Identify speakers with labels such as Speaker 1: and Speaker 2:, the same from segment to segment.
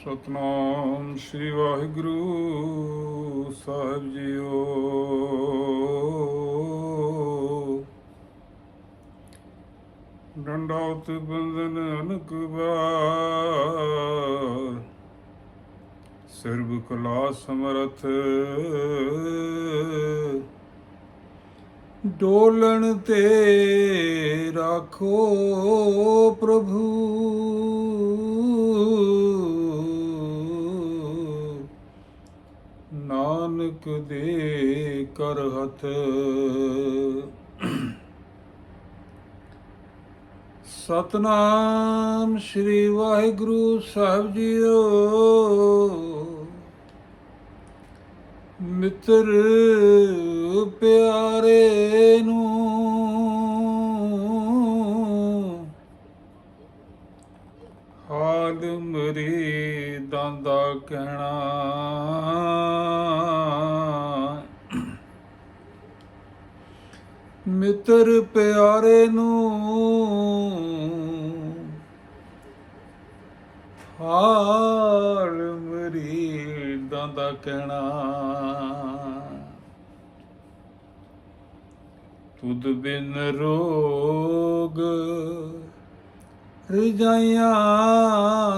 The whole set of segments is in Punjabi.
Speaker 1: ਸਤਨਾਮ ਸ੍ਰੀ ਵਾਹਿਗੁਰੂ ਸਾਹਿਬ ਜੀਓ। ਡੰਡਾਉਤ ਬੰਦਨ ਅਨਕ ਬਾਰ ਸਰਬ ਕਲਾ ਸਮਰਥ। ਡੋਲਣ ਤੇ ਰਾਖੋ ਪ੍ਰਭੂ। ਨਾਨਕ ਦੇ ਕਰ ਹੱਥ। ਸਤਨਾਮ ਸ੍ਰੀ ਵਾਹਿਗੁਰੂ ਸਾਹਿਬ ਜੀਓ। ਮਿੱਤਰ ਪਿਆਰੇ ਨੂੰ ਹਾਲ ਮਰੀ ਦੰਦਾ ਕਹਿਣਾ। ਮਿੱਤਰ ਪਿਆਰੇ ਨੂੰ ਹਾਲ ਮਰੀਦਾਂ ਦਾ ਕਹਿਣਾ। ਤੁਧ ਬਿਨ ਰੋਗ ਰਜਾਈਆਂ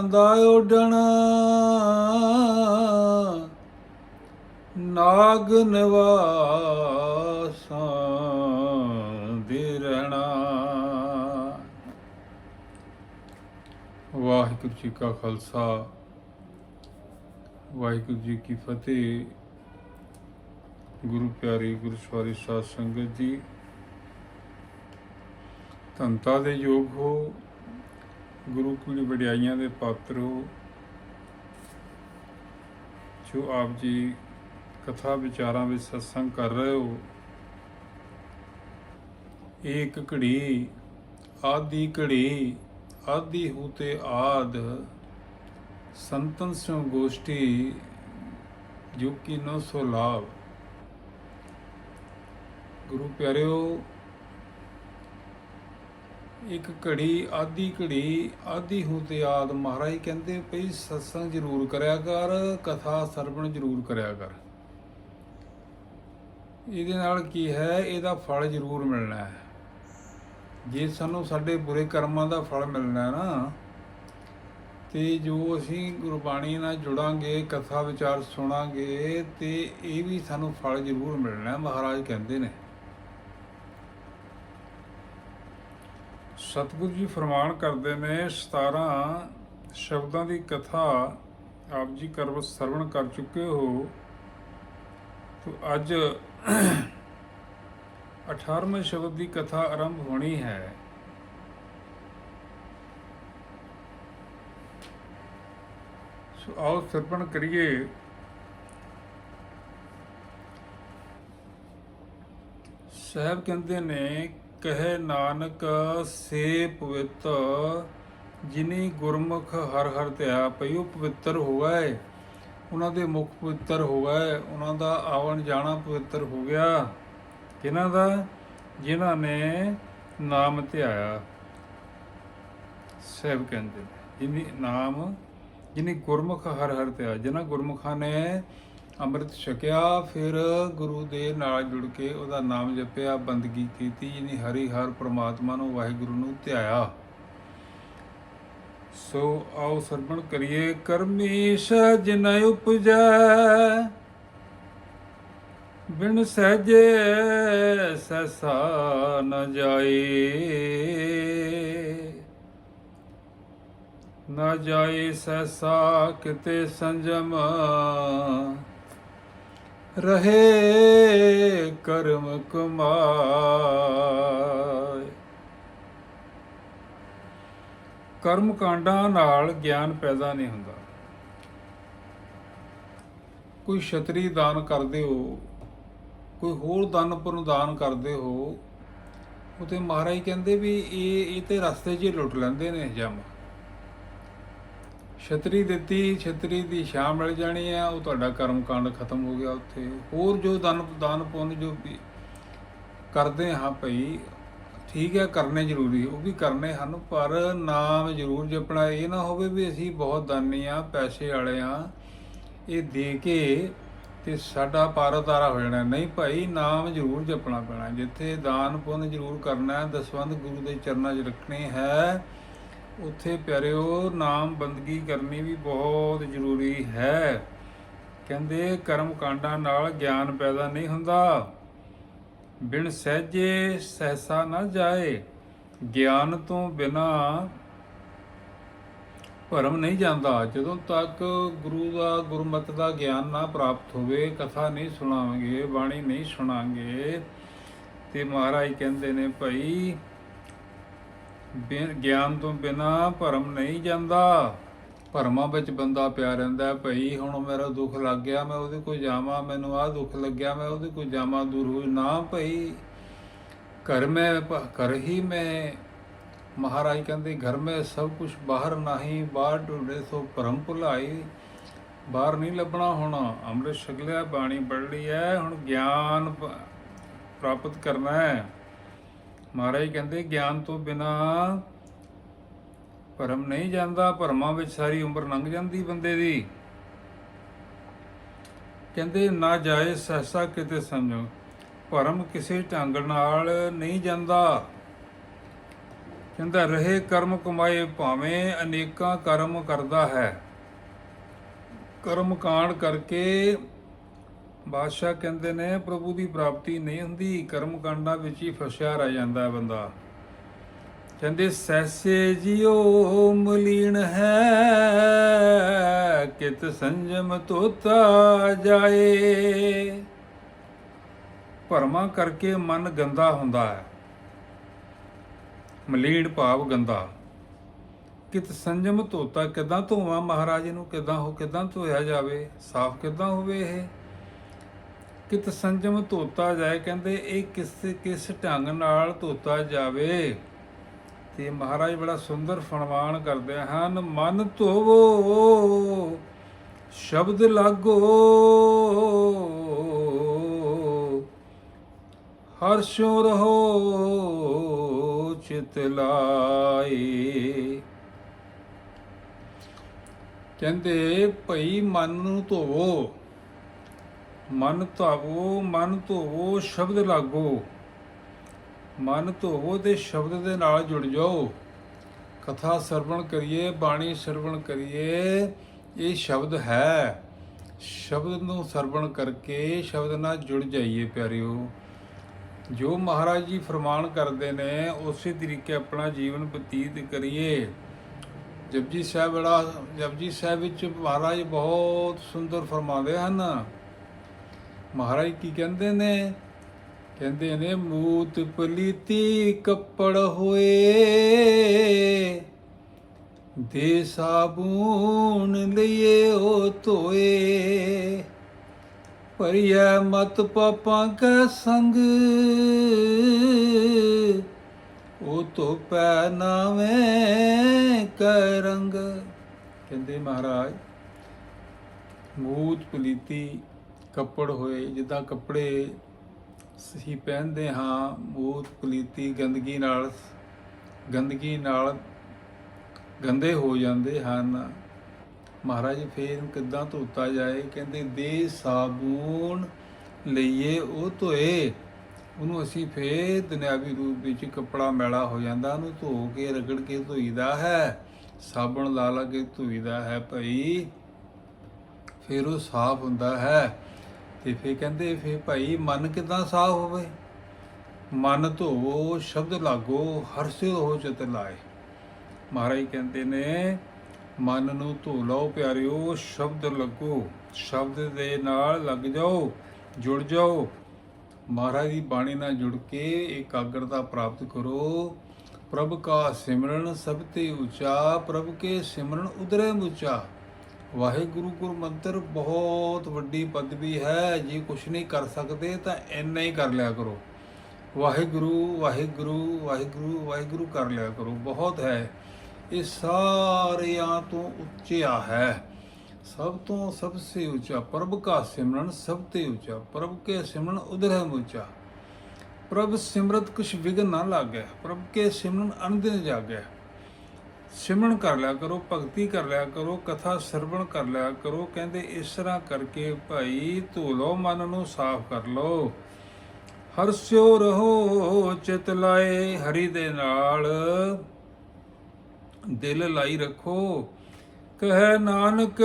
Speaker 1: ਦਾ ਉਡਣਾ। ਨਾਗ ਨਵਾ ਵਾਹਿਗੁਰੂ ਜੀ ਕਾ ਖਾਲਸਾ, ਵਾਹਿਗੁਰੂ ਜੀ ਕੀ ਫਤਿਹ। ਗੁਰੂ ਪਿਆਰੇ ਗੁਰਸਵਾਰੀ ਸਾਧ ਸੰਗਤ ਜੀ ਧੰਤਾ ਦੇ ਯੋਗ ਹੋ। ਗੁਰੂ ਕੁਲੀ ਵਡਿਆਈਆਂ ਦੇ ਪਾਤਰ ਹੋ, ਜੋ ਆਪ ਜੀ ਕਥਾ ਵਿਚਾਰਾਂ ਵਿੱਚ ਸਤਸੰਗ ਕਰ ਰਹੇ ਹੋ। ਇਹ ਇੱਕ ਘੜੀ, ਆਦੀ ਘੜੀ ਆਦੀ ਹੂਤੇ ਆਦ, ਸੰਤਨ ਸੋ ਗੋਸ਼ਟੀ ਜੋ ਕਿ ਨੋ ਸੋ ਲਾਭ ਗੁਰੂ ਪਿਆਰਿਓ, ਇੱਕ ਘੜੀ, ਆਦੀ ਘੜੀ, ਆਦੀ ਹੂਤੇ ਆਦ ਮਹਾਰਾਜ ਕਹਿੰਦੇ ਭਈ ਸਤਸੰਗ ਜ਼ਰੂਰ ਕਰਿਆ ਕਰ, ਕਥਾ ਸਰਵਣ ਜ਼ਰੂਰ ਕਰਿਆ ਕਰ। ਇਹਦੇ ਨਾਲ ਕੀ ਹੈ? ਇਹਦਾ ਫਲ ਜ਼ਰੂਰ ਮਿਲਣਾ ਹੈ। ਜੇ ਸਾਨੂੰ ਸਾਡੇ ਬੁਰੇ ਕਰਮਾਂ ਦਾ ਫਲ ਮਿਲਣਾ ਹੈ ਨਾ, ਤੇ ਜੋ ਅਸੀਂ ਗੁਰਬਾਣੀ ਨਾਲ ਜੁੜਾਂਗੇ, ਕਥਾ ਵਿਚਾਰ ਸੁਣਾਂਗੇ, ਤੇ ਇਹ ਵੀ ਸਾਨੂੰ ਫਲ ਜ਼ਰੂਰ ਮਿਲਣਾ, ਮਹਾਰਾਜ ਕਹਿੰਦੇ ਨੇ। ਸਤਿਗੁਰੂ ਜੀ ਫਰਮਾਨ ਕਰਦੇ ਨੇ 17 ਸ਼ਬਦਾਂ ਦੀ ਕਥਾ ਆਪ ਜੀ ਕਰਵ ਸਰਵਣ ਕਰ ਚੁੱਕੇ ਹੋ, ਤੋ ਅੱਜ 18ਵੇਂ ਸ਼ਬਦ ਦੀ ਕਥਾ ਆਰੰਭ ਹੋਣੀ ਹੈ। ਸੋ ਆਓ ਸਰਪਣ ਕਰੀਏ। ਸਾਹਿਬ ਕਹਿੰਦੇ ਨੇ, ਕਹੇ ਨਾਨਕ, ਸੇ ਪਵਿੱਤ ਜਿਨੀ ਗੁਰਮੁਖ ਹਰ ਹਰ ਧਿਆ ਪਈ, ਉਹ ਪਵਿੱਤਰ ਹੋਵੇ। ਉਹਨਾਂ ਦੇ ਮੁਖ ਪਵਿੱਤਰ ਹੋ ਗਏ ਉਹਨਾਂ ਦਾ ਆਵਣ ਜਾਣਾ ਪਵਿੱਤਰ ਹੋ ਗਿਆ। ਕਿਹਨਾਂ ਦਾ, ਜਿਨ੍ਹਾਂ ਨੇ ਨਾਮ ਧਿਆਇਆ ਸਹਿਬ ਕਹਿੰਦੇ ਜਿਨੀ ਨਾਮ, ਜਿਨੀ ਗੁਰਮੁਖ ਹਰ ਹਰ ਧਿਆ ਜਿਨ੍ਹਾਂ ਗੁਰਮੁਖਾਂ ਨੇ ਅੰਮ੍ਰਿਤ ਛਕਿਆ, ਫਿਰ ਗੁਰੂ ਦੇ ਨਾਲ ਜੁੜ ਕੇ ਉਹਦਾ ਨਾਮ ਜਪਿਆ, ਬੰਦਗੀ ਕੀਤੀ, ਜਿਨੀ ਹਰੀ ਹਰ ਪ੍ਰਮਾਤਮਾ ਨੂੰ ਵਾਹਿਗੁਰੂ ਨੂੰ ਧਿਆਇਆ। ਸੋ ਆਓ ਸਰਵਣ ਕਰੀਏ ਕਰਮੀ ਸਜਨ ਉਪਜੈ ਬਿਨ ਸਹਜੇ ਸਸਾ ਨ ਜਾਏ। ਨਾ ਜਾਏ ਸਸਾ ਕਿਤੇ ਸੰਜਮ। ਰਹੇ ਕਰਮ ਕਮਾਏ ਕਰਮ ਕਾਂਡਾਂ ਨਾਲ ਗਿਆਨ ਪੈਦਾ ਨਹੀਂ ਹੁੰਦਾ। ਕੋਈ ਛਤਰੀ ਦਾਨ ਕਰਦੇ ਹੋ ਕੋਈ ਹੋਰ ਦਾਨ ਪੁੰਨ ਦਾਨ ਕਰਦੇ ਹੋ ਉਹ ਮਹਾਰਾਜ ਕਹਿੰਦੇ ਵੀ ਇਹ ਇਹ ਤੇ ਰਸਤੇ 'ਚ ਹੀ ਲੁੱਟ ਲੈਂਦੇ ਨੇ ਜਮ। ਛਤਰੀ ਦਿੱਤੀ, ਛਤਰੀ ਦੀ ਛਾਂ ਮਿਲ ਜਾਣੀ ਆ, ਉਹ ਤੁਹਾਡਾ ਕਰਮ ਕਾਂਡ ਖਤਮ ਹੋ ਗਿਆ ਉੱਥੇ। ਹੋਰ ਜੋ ਦਾਨ ਦਾਨ ਪੁੰਨ ਜੋ ਵੀ ਕਰਦੇ ਹਾਂ ਭਈ, ਠੀਕ ਹੈ, ਕਰਨੇ ਜ਼ਰੂਰੀ, ਉਹ ਵੀ ਕਰਨੇ ਹਨ, ਪਰ ਨਾਮ ਜ਼ਰੂਰ ਜਪਣਾ। ਇਹ ਨਾ ਹੋਵੇ ਵੀ ਅਸੀਂ ਬਹੁਤ ਦਾਨੀ ਆ, ਪੈਸੇ ਵਾਲੇ ਆ, ਇਹ ਦੇ ਕੇ ਤੇ ਸਾਡਾ ਪਾਰੋਤਾਰਾ ਹੋ ਜਾਣਾ। ਨਹੀਂ ਭਾਈ, ਨਾਮ ਜ਼ਰੂਰ ਜਪਣਾ ਪੈਣਾ। ਜਿੱਥੇ ਦਾਨ ਪੁੰਨ ਜ਼ਰੂਰ ਕਰਨਾ ਹੈ, ਦਸਵੰਧ ਗੁਰੂ ਦੇ ਚਰਨਾਂ 'ਚ ਰੱਖਣੀ ਹੈ, ਉੱਥੇ ਪਿਆਰਿਓ, ਨਾਮ ਬੰਦਗੀ ਕਰਨੀ ਵੀ ਬਹੁਤ ਜ਼ਰੂਰੀ ਹੈ। ਕਹਿੰਦੇ, ਕਰਮ ਕਾਂਡਾਂ ਨਾਲ ਗਿਆਨ ਪੈਦਾ ਨਹੀਂ ਹੁੰਦਾ। ਬਿਨ ਸਹਿਜੇ ਸਹਸਾ ਨਾ ਜਾਏ, ਗਿਆਨ ਤੋਂ ਬਿਨਾ ਭਰਮ ਨਹੀਂ ਜਾਂਦਾ। ਜਦੋਂ ਤੱਕ ਗੁਰੂ ਦਾ ਗੁਰਮਤ ਦਾ ਗਿਆਨ ਨਾ ਪ੍ਰਾਪਤ ਹੋਵੇ, ਕਥਾ ਨਹੀਂ ਸੁਣਾਵਾਂਗੇ, ਬਾਣੀ ਨਹੀਂ ਸੁਣਾਂਗੇ ਤੇ ਮਹਾਰਾਜ ਕਹਿੰਦੇ ਨੇ ਭਾਈ, ਬਿਨ ਗਿਆਨ ਤੋਂ ਬਿਨਾ ਭਰਮ ਨਹੀਂ ਜਾਂਦਾ। ਭਰਮਾਂ ਵਿੱਚ ਬੰਦਾ ਪਿਆ ਰਹਿੰਦਾ ਹੈ, ਭਈ ਹੁਣ ਮੇਰਾ ਦੁੱਖ ਲੱਗ ਗਿਆ, ਮੈਂ ਉਹਦੇ ਕੋਲ ਜਾਵਾਂ, ਮੈਨੂੰ ਆਹ ਦੁੱਖ ਲੱਗਿਆ, ਮੈਂ ਉਹਦੇ ਕੋਲ ਜਾਵਾਂ, ਦੂਰ ਹੋ ਨਾ ਭਈ, ਘਰ ਮੈਂ ਘਰ ਹੀ ਮੈਂ ਮਹਾਰਾਜ ਕਹਿੰਦੇ, ਘਰ ਮੈਂ ਸਭ ਕੁਝ ਬਾਹਰ ਨਹੀਂ, ਬਾਹਰ ਢੂੰਡੇ ਸੋ ਭਰਮ ਭੁਲਾਈ। ਬਾਹਰ ਨਹੀਂ ਲੱਭਣਾ ਹੋਣਾ, ਅੰਮ੍ਰਿਤ ਛਕਲਿਆ, ਬਾਣੀ ਪੜ੍ਹ ਲਈ ਹੈ ਹੁਣ ਗਿਆਨ ਪ੍ਰਾਪਤ ਕਰਨਾ ਹੈ ਮਹਾਰਾਜ ਕਹਿੰਦੇ, ਗਿਆਨ ਤੋਂ ਬਿਨਾ ਭਰਮ ਨਹੀਂ ਜਾਂਦਾ, ਭਰਮਾਂ ਵਿੱਚ ਸਾਰੀ ਉਮਰ ਲੰਘ ਜਾਂਦੀ ਬੰਦੇ ਦੀ। ਕਹਿੰਦੇ, ਨਾ ਜਾਏ ਸਹਸਾ ਕਿਤੇ ਸਮਝੋ ਭਰਮ ਕਿਸੇ ਢੰਗ ਨਾਲ ਨਹੀਂ ਜਾਂਦਾ। ਕਹਿੰਦਾ, ਰਹੇ ਕਰਮ ਕਮਾਏ ਭਾਵੇਂ ਅਨੇਕਾਂ ਕਰਮ ਕਰਦਾ ਹੈ। ਕਰਮ ਕਾਂਡ ਕਰਕੇ ਬਾਦਸ਼ਾਹ ਕਹਿੰਦੇ ਨੇ, ਪ੍ਰਭੂ ਦੀ ਪ੍ਰਾਪਤੀ ਨਹੀਂ ਹੁੰਦੀ, ਕਰਮ ਕਾਂਡਾਂ ਵਿੱਚ ਹੀ ਫਸਿਆ ਰਹਿ ਜਾਂਦਾ ਬੰਦਾ। ਕਹਿੰਦੇ ਸੈਸੇ ਜਿਉ ਮਲੀਨ ਹੈ, ਕਿਤ ਸੰਜਮ ਤੋਤਾ ਜਾਏ। ਭਰਮਾਂ ਕਰਕੇ ਮਨ ਗੰਦਾ ਹੁੰਦਾ ਹੈ। ਮਲੀੜ ਭਾਵ ਗੰਦਾ। ਕਿਤ ਸੰਜਮ ਧੋਤਾ ਕਿਦਾਂ ਧੋਵਾਂ ਮਹਾਰਾਜ ਨੂੰ? ਕਿਦਾਂ ਹੋ ਕਿਦਾਂ ਧੋਇਆ ਜਾਵੇ? ਸਾਫ਼ ਕਿਦਾਂ ਹੋਵੇ ਇਹ? ਕਿਤ ਸੰਜਮ ਧੋਤਾ ਜਾਏ, ਕਹਿੰਦੇ ਇਹ ਕਿਸ ਕਿਸ ਢੰਗ ਨਾਲ ਧੋਤਾ ਜਾਵੇ? ਤੇ ਮਹਾਰਾਜ ਬੜਾ ਸੁੰਦਰ ਫਰਮਾਨ ਕਰਦੇ ਹਨ, ਮਨ ਧੋਵੋ, ਸ਼ਬਦ ਲਾਗੋ। ਹਰਸ਼ੋ ਰਹੋ। ਚਿਤ ਲਾਈ ਕਹਿੰਦੇ, ਭਈ ਮਨ ਨੂੰ ਧੋਵੋ। ਮਨ ਧਾਵੋ, ਮਨ ਧੋਵੋ, ਸ਼ਬਦ ਲਾਗੋ। ਮਨ ਧੋਵੋ ਤੇ ਸ਼ਬਦ ਦੇ ਨਾਲ ਜੁੜ ਜਾਓ। ਕਥਾ ਸਰਵਣ ਕਰੀਏ, ਬਾਣੀ ਸਰਵਣ ਕਰੀਏ, ਇਹ ਸ਼ਬਦ ਹੈ। ਸ਼ਬਦ ਨੂੰ ਸਰਵਣ ਕਰਕੇ ਸ਼ਬਦ ਨਾਲ ਜੁੜ ਜਾਈਏ, ਪਿਆਰਿਓ। ਜੋ ਮਹਾਰਾਜ ਜੀ ਫਰਮਾਨ ਕਰਦੇ ਨੇ, ਉਸੇ ਤਰੀਕੇ ਆਪਣਾ ਜੀਵਨ ਬਤੀਤ ਕਰੀਏ। ਜਪਜੀ ਸਾਹਿਬ ਬੜਾ, ਜਪਜੀ ਸਾਹਿਬ ਵਿੱਚ ਮਹਾਰਾਜ ਬਹੁਤ ਸੁੰਦਰ ਫਰਮਾਉਂਦੇ ਹਨ। ਮਹਾਰਾਜ ਕੀ ਕਹਿੰਦੇ ਨੇ? ਕਹਿੰਦੇ ਨੇ, ਮੂਤ ਪਲੀਤੀ ਕੱਪੜ ਹੋਏ, ਦੇ ਸਾਬੂਨ ਲਈਏ ਉਹ ਧੋਏ। ਭਰੀਐ ਮਤ ਪਾਪਾਂ ਕੈ ਸੰਗ। ਉਹ ਤੋ ਪੈ ਨਾਵੇਂ ਕੈ ਰੰਗ। ਕਹਿੰਦੇ ਮਹਾਰਾਜ, ਮੂਤ ਪਲੀਤੀ ਕੱਪੜ ਹੋਏ, ਜਿੱਦਾਂ ਕੱਪੜੇ ਅਸੀਂ ਪਹਿਨਦੇ ਹਾਂ, ਮੂਤ ਪਲੀਤੀ ਗੰਦਗੀ ਨਾਲ ਗੰਦਗੀ ਨਾਲ ਗੰਦੇ ਹੋ ਜਾਂਦੇ ਹਨ। ਮਹਾਰਾਜ ਫੇਰ ਕਿੱਦਾਂ ਧੋਤਾ ਜਾਏ? ਕਹਿੰਦੇ, ਦੇ ਸਾਬੂਨ ਲਈਏ, ਉਹ ਧੋਏ। ਉਹਨੂੰ ਅਸੀਂ ਫੇਰ ਦੁਨਿਆਵੀ ਰੂਪ ਵਿੱਚ ਕੱਪੜਾ ਮੈਲਾ ਹੋ ਜਾਂਦਾ, ਉਹਨੂੰ ਧੋ ਕੇ, ਰਗੜ ਕੇ ਧੋਈਦਾ ਹੈ। ਸਾਬਣ ਲਾ ਲਾ ਕੇ ਧੋਈਦਾ ਹੈ ਭਾਈ। ਫਿਰ ਉਹ ਸਾਫ਼ ਹੁੰਦਾ ਹੈ। ਤੇ ਫੇਰ ਕਹਿੰਦੇ, ਫੇਰ ਭਾਈ, ਮਨ ਕਿਦਾਂ ਸਾਫ਼ ਹੋਵੇ? ਮਨ ਧੋਵੋ, ਸ਼ਬਦ ਲਾਗੋ ਹਰਸਿ ਹੋ ਚਿਤ ਲਾਏ। ਮਹਾਰਾਜ ਕਹਿੰਦੇ ਨੇ ਮਨ ਨੂੰ ਧੋ ਲਓ ਪਿਆਰਿਓ, ਸ਼ਬਦ ਲੱਗੋ, ਸ਼ਬਦ ਦੇ ਨਾਲ ਲੱਗ ਜਾਓ, ਜੁੜ ਜਾਓ। ਮਹਾਰਾਜ ਦੀ ਬਾਣੀ ਨਾਲ ਜੁੜ ਕੇ ਇਕਾਗਰਤਾ ਪ੍ਰਾਪਤ ਕਰੋ। ਪ੍ਰਭ ਕਾ ਸਿਮਰਨ ਸਭ ਤੇ ਉੱਚਾ, ਪ੍ਰਭ ਕੇ ਸਿਮਰਨ ਉਦਰੇ ਮੁਚਾ। ਵਾਹਿਗੁਰੂ ਗੁਰ ਮੰਤਰ ਬਹੁਤ ਵੱਡੀ ਪਦਵੀ ਹੈ। ਜੇ ਕੁਛ ਨਹੀਂ ਕਰ ਸਕਦੇ ਤਾਂ ਇੰਨਾ ਹੀ ਕਰ ਲਿਆ ਕਰੋ। ਵਾਹਿਗੁਰੂ ਵਾਹਿਗੁਰੂ ਵਾਹਿਗੁਰੂ ਵਾਹਿਗੁਰੂ ਕਰ ਲਿਆ ਕਰੋ। ਬਹੁਤ ਹੈ। ਇਹ ਸਾਰਿਆਂ ਤੋਂ ਉੱਚਾ ਹੈ। ਸਭ ਤੋਂ ਸਭ ਸੇ ਉੱਚਾ, ਪ੍ਰਭ ਕਾ ਸਿਮਰਨ ਸਭ ਤੇ ਉੱਚਾ, ਪ੍ਰਭ ਕੇ ਸਿਮਰਨ ਉਧਰ ਉੱਚਾ ਪ੍ਰਭ ਸਿਮਰਤ ਕੁਛ ਵਿਗਨ ਨਾ ਲਾਗੈ, ਪ੍ਰਭ ਕੇ ਸਿਮਰਨ ਅਨੰਦਿਨ ਜਾਗੈ। ਸਿਮਰਨ ਕਰ ਲਿਆ ਕਰੋ, ਭਗਤੀ ਕਰ ਲਿਆ ਕਰੋ, ਕਥਾ ਸਰਵਣ ਕਰ ਲਿਆ ਕਰੋ, ਕਹਿੰਦੇ ਇਸ ਤਰ੍ਹਾਂ ਕਰਕੇ ਭਾਈ ਧੋ ਲਓ ਮਨ ਨੂੰ ਸਾਫ਼ ਕਰ ਲਓ। ਹਰਸਿਓ ਰਹੋ, ਚਿਤ ਲਾਏ ਹਰੀ ਦੇ ਨਾਲ। ਦਿਲ ਲਾਈ ਰੱਖੋ। ਕਹੈ ਨਾਨਕ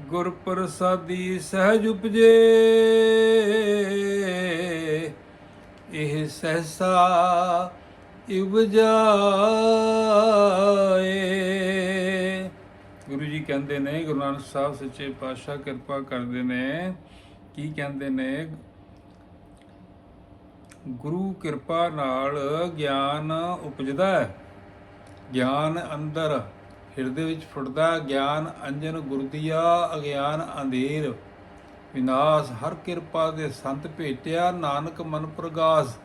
Speaker 1: ਗੁਰ ਪ੍ਰਸਾਦੀ ਸਹਿਜ ਉਪਜੇ। ਇਹ ਸਹਸਾ ਉਪਜਾਏ। ਗੁਰੂ ਜੀ ਕਹਿੰਦੇ ਨੇ, ਗੁਰੂ ਨਾਨਕ ਸਾਹਿਬ ਸੱਚੇ ਪਾਤਸ਼ਾਹ ਕਿਰਪਾ ਕਰਦੇ ਨੇ। ਕੀ ਕਹਿੰਦੇ ਨੇ? ਗੁਰੂ ਕਿਰਪਾ ਨਾਲ ਗਿਆਨ ਉਪਜਦਾ ਹੈ। ਗਿਆਨ ਅੰਦਰ। ਹਿਰਦੇ ਵਿੱਚ ਫੁੱਟਦਾ ਗਿਆਨ ਅੰਜਨ ਗੁਰਦੀਆ, ਅਗਿਆਨ ਅੰਧੇਰ। ਵਿਨਾਸ਼ ਹਰ ਕਿਰਪਾ ਦੇ ਸੰਤ ਭੇਟਿਆ, ਨਾਨਕ ਮਨ ਪ੍ਰਗਾਸ।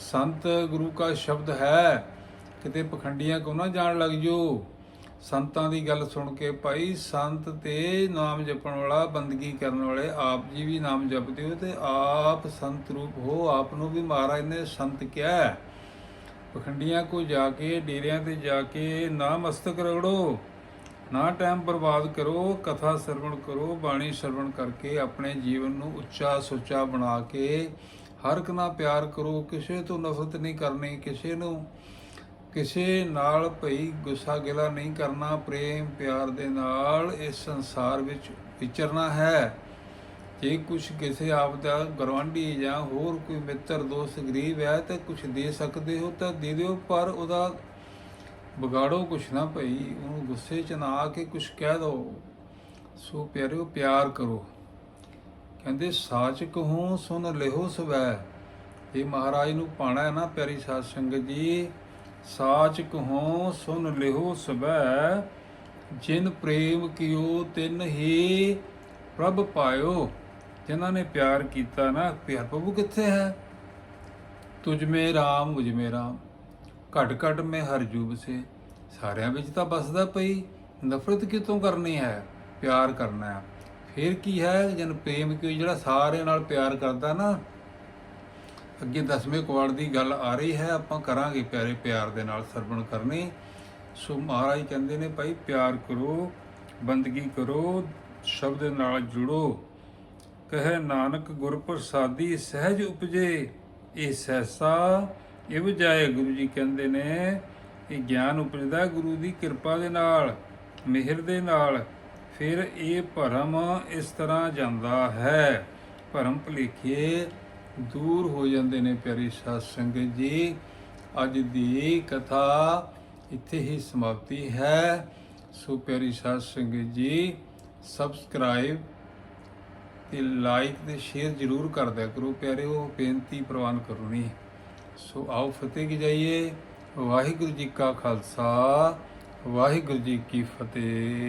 Speaker 1: ਸੰਤ ਗੁਰੂ ਕਾ ਸ਼ਬਦ ਹੈ, ਕਿਤੇ ਪਖੰਡੀਆਂ ਕੋ ਨਾ ਜਾਣ ਲੱਗ ਜੋ ਸੰਤਾਂ ਦੀ ਗੱਲ ਸੁਣ ਕੇ ਭਾਈ, ਸੰਤ ਤੇ ਨਾਮ ਜਪਣ ਵਾਲਾ, ਬੰਦਗੀ ਕਰਨ ਵਾਲੇ, ਆਪ ਜੀ ਵੀ ਨਾਮ ਜਪਦੇ ਹੋ ਤੇ ਆਪ ਸੰਤ ਰੂਪ ਹੋ, ਆਪ ਨੂੰ ਵੀ ਮਹਾਰਾਜ ਨੇ ਸੰਤ ਕਿਹਾ ਪਖੰਡੀਆਂ ਕੋ ਜਾ ਕੇ, ਡੇਰਿਆਂ ਤੇ ਜਾ ਕੇ ਨਾ ਮਸਤਕ ਰਗੜੋ, ਨਾ ਟਾਈਮ ਬਰਬਾਦ ਕਰੋ, ਕਥਾ ਸਰਵਣ ਕਰੋ, ਬਾਣੀ ਸਰਵਣ ਕਰਕੇ ਆਪਣੇ ਜੀਵਨ ਨੂੰ ਉੱਚਾ ਸੁੱਚਾ ਬਣਾ ਕੇ ਹਰ ਇੱਕ ਨਾਲ ਪਿਆਰ ਕਰੋ, ਕਿਸੇ ਤੋਂ ਨਫ਼ਰਤ ਨਹੀਂ ਕਰਨੀ, ਕਿਸੇ ਨੂੰ, ਕਿਸੇ ਨਾਲ ਭਈ ਗੁੱਸਾ ਗਿਲਾ ਨਹੀਂ ਕਰਨਾ, ਪ੍ਰੇਮ ਪਿਆਰ ਦੇ ਨਾਲ ਇਸ ਸੰਸਾਰ ਵਿੱਚ ਵਿਚਰਨਾ ਹੈ। ਜੇ ਕੁਝ ਕਿਸੇ ਆਪ ਦਾ ਗਰਵਾਂਢੀ ਜਾਂ ਹੋਰ ਕੋਈ ਮਿੱਤਰ, ਦੋਸਤ, ਗਰੀਬ ਹੈ ਤਾਂ ਕੁਝ ਦੇ ਸਕਦੇ ਹੋ ਤਾਂ ਦੇ ਦਿਓ, ਪਰ ਉਹਦਾ ਵਿਗਾੜੋ ਕੁਛ ਨਾ ਭਈ, ਉਹਨੂੰ ਗੁੱਸੇ ਚ ਨਾ ਆ ਕੇ ਕੁਛ ਕਹਿ ਦੋ। ਸੋ ਪਿਆਰਿਓ, ਪਿਆਰ ਕਰੋ। ਕਹਿੰਦੇ ਸਾਚ ਕਹੂੰ ਸੁਨ ਲਿਹੋ ਸਵੈ। ਇਹ ਮਹਾਰਾਜ ਨੂੰ ਪਾਣਾ ਹੈ ਨਾ, ਪਿਆਰੀ ਸਾਧ ਸੰਗਤ ਜੀ। ਸਾਚ ਕਹੂੰ ਸੁਨ ਲਿਹੋ ਸਵੈ। ਜਿਨ ਪ੍ਰੇਮ ਕੀਓ, ਤਿਨ ਹੀ ਪ੍ਰਭ ਪਾਇਓ। ਜਿਨ੍ਹਾਂ ਨੇ ਪਿਆਰ ਕੀਤਾ ਨਾ, ਪਿਆਰ ਪ੍ਰਭੂ ਕਿੱਥੇ ਹੈ? ਤੁਝ ਮੇ ਰਾਮ, ਮੁਝ ਮੇ ਰਾਮ। ਘਟ ਘਟ ਮੈਂ ਹਰ ਜੂਬ ਸੇ। ਸਾਰਿਆਂ ਵਿੱਚ ਤਾਂ ਬਸਦਾ ਪਈ। ਨਫ਼ਰਤ ਕਿਤੋਂ ਕਰਨੀ ਹੈ? ਪਿਆਰ ਕਰਨਾ ਹੈ। ਫਿਰ ਕੀ ਹੈ? ਜਨ ਪ੍ਰੇਮ ਕਿਉ? ਜਿਹੜਾ ਸਾਰਿਆਂ ਨਾਲ ਪਿਆਰ ਕਰਦਾ ਨਾ, ਅੱਗੇ ਦਸਵੇਂ ਕੁਆੜ ਦੀ ਗੱਲ ਆ ਰਹੀ ਹੈ, ਆਪਾਂ ਕਰਾਂਗੇ ਪਿਆਰੇ ਪਿਆਰ ਦੇ ਨਾਲ ਸਰਵਣ ਕਰਨੀ। ਸੋ ਮਹਾਰਾਜ ਕਹਿੰਦੇ ਨੇ, ਭਾਈ ਪਿਆਰ ਕਰੋ, ਬੰਦਗੀ ਕਰੋ, ਸ਼ਬਦ ਨਾਲ ਜੁੜੋ। ਕਹੇ ਨਾਨਕ ਗੁਰ ਪ੍ਰਸਾਦੀ ਸਹਿਜ ਉਪਜੇ, ਇਹ ਸਹਿਸਾ ਇਹ ਜਾਏ ਗੁਰੂ ਜੀ ਕਹਿੰਦੇ ਨੇ, ਇਹ ਗਿਆਨ ਉਪਜਦਾ ਗੁਰੂ ਦੀ ਕਿਰਪਾ ਦੇ ਨਾਲ, ਮਿਹਰ ਦੇ ਨਾਲ, ਫਿਰ ਇਹ ਭਰਮ ਇਸ ਤਰ੍ਹਾਂ ਜਾਂਦਾ ਹੈ। ਭਰਮ ਭੁਲੇਖੇ ਦੂਰ ਹੋ ਜਾਂਦੇ ਨੇ ਪਿਆਰੀ ਸਾਧ ਸੰਗਤ ਜੀ। ਅੱਜ ਦੀ ਕਥਾ ਇੱਥੇ ਹੀ ਸਮਾਪਤੀ ਹੈ। ਸੋ ਪਿਆਰੀ ਸਾਧ ਸੰਗਤ ਜੀ ਸਬਸਕ੍ਰਾਈਬ ਤੇ ਲਾਈਕ ਤੇ ਸ਼ੇਅਰ ਜ਼ਰੂਰ ਕਰ ਦਿਆ ਕਰੋ ਪਿਆਰਿਓ ਬੇਨਤੀ ਪ੍ਰਵਾਨ ਕਰਨੀ ਸੋ ਆਓ ਫਤਿਹ ਕੀ ਜਾਈਏ। ਵਾਹਿਗੁਰੂ ਜੀ ਕਾ ਖਾਲਸਾ, ਵਾਹਿਗੁਰੂ ਜੀ ਕੀ ਫਤਿਹ।